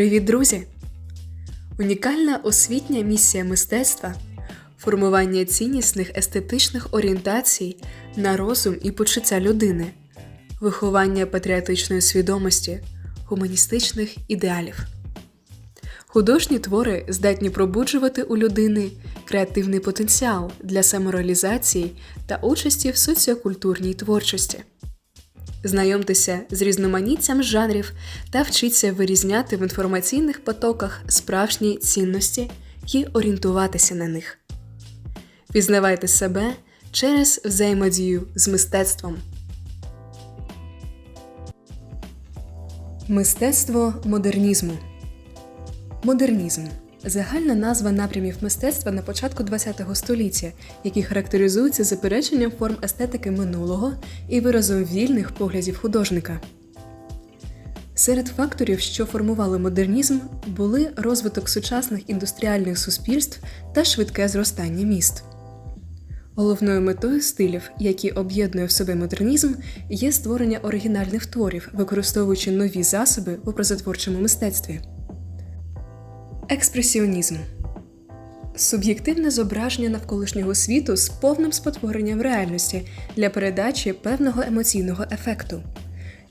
Привіт, друзі! Унікальна освітня місія мистецтва формування ціннісних естетичних орієнтацій на розум і почуття людини, виховання патріотичної свідомості, гуманістичних ідеалів. Художні твори здатні пробуджувати у людини креативний потенціал для самореалізації та участі в соціокультурній творчості. Знайомтеся з різноманіттям жанрів та вчіться вирізняти в інформаційних потоках справжні цінності і орієнтуватися на них. Пізнавайте себе через взаємодію з мистецтвом. Мистецтво модернізму. Модернізм загальна назва напрямів мистецтва на початку ХХ століття, які характеризуються запереченням форм естетики минулого і виразом вільних поглядів художника. Серед факторів, що формували модернізм, були розвиток сучасних індустріальних суспільств та швидке зростання міст. Головною метою стилів, які об'єднує в собі модернізм, є створення оригінальних творів, використовуючи нові засоби в образотворчому мистецтві. Експресіонізм суб'єктивне зображення навколишнього світу з повним спотворенням реальності для передачі певного емоційного ефекту.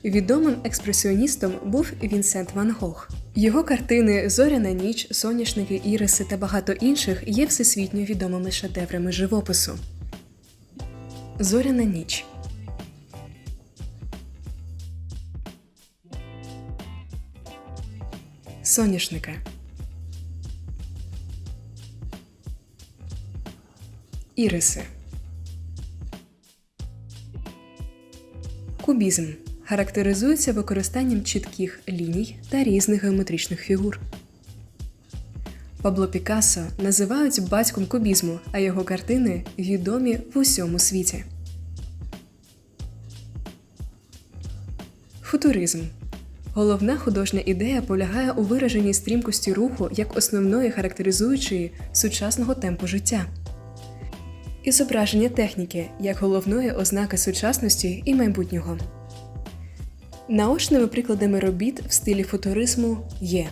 Відомим експресіоністом був Вінсент Ван Гог. Його картини Зоряна ніч, соняшники, іриси та багато інших є всесвітньо відомими шедеврами живопису. Зоряна ніч Соняшника Іриси. Кубізм характеризується використанням чітких ліній та різних геометричних фігур. Пабло Пікассо називають батьком кубізму, а його картини відомі в усьому світі. Футуризм Головна художня ідея полягає у вираженні стрімкості руху як основної характеризуючої сучасного темпу життя і зображення техніки як головної ознаки сучасності і майбутнього. Наочними прикладами робіт в стилі футуризму є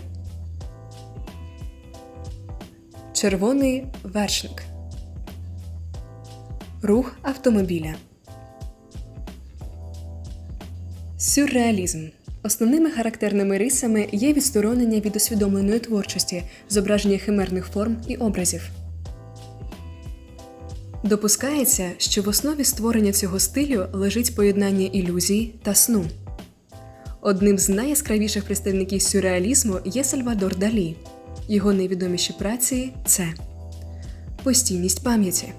Червоний вершник Рух автомобіля. Сюрреалізм. Основними характерними рисами є відсторонення від усвідомленої творчості, зображення химерних форм і образів. Допускається, що в основі створення цього стилю лежить поєднання ілюзій та сну. Одним з найяскравіших представників сюрреалізму є Сальвадор Далі. Його найвідоміші праці це постійність пам'яті.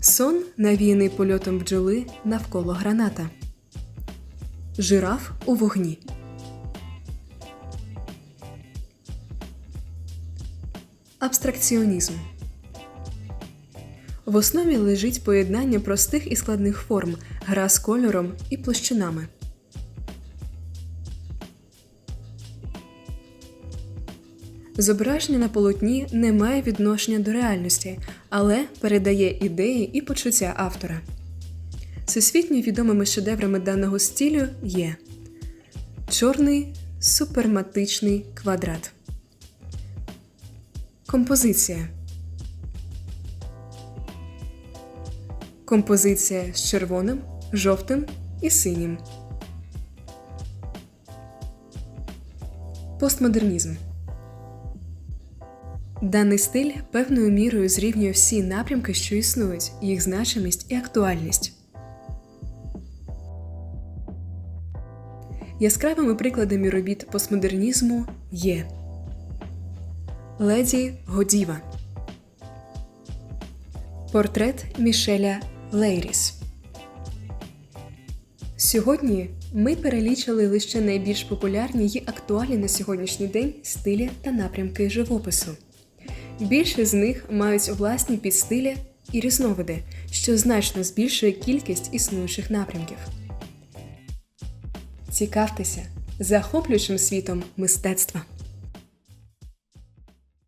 Сон навіяний польотом бджоли навколо граната. Жираф у вогні. Абстракціонізм в основі лежить поєднання простих і складних форм, гра з кольором і площинами. Зображення на полотні не має відношення до реальності, але передає ідеї і почуття автора. Всесвітньо відомими шедеврами даного стилю є чорний суперматичний квадрат. Композиція. Композиція з червоним, жовтим і синім. Постмодернізм. Даний стиль певною мірою зрівнює всі напрямки, що існують, їх значимість і актуальність. Яскравими прикладами робіт постмодернізму є Леді Годіва. Портрет Мішеля Лейріс. Сьогодні ми перелічили лише найбільш популярні й актуальні на сьогоднішній день стилі та напрямки живопису. Більше з них мають власні підстилі і різновиди, що значно збільшує кількість існуючих напрямків. Цікавтеся захоплюючим світом мистецтва.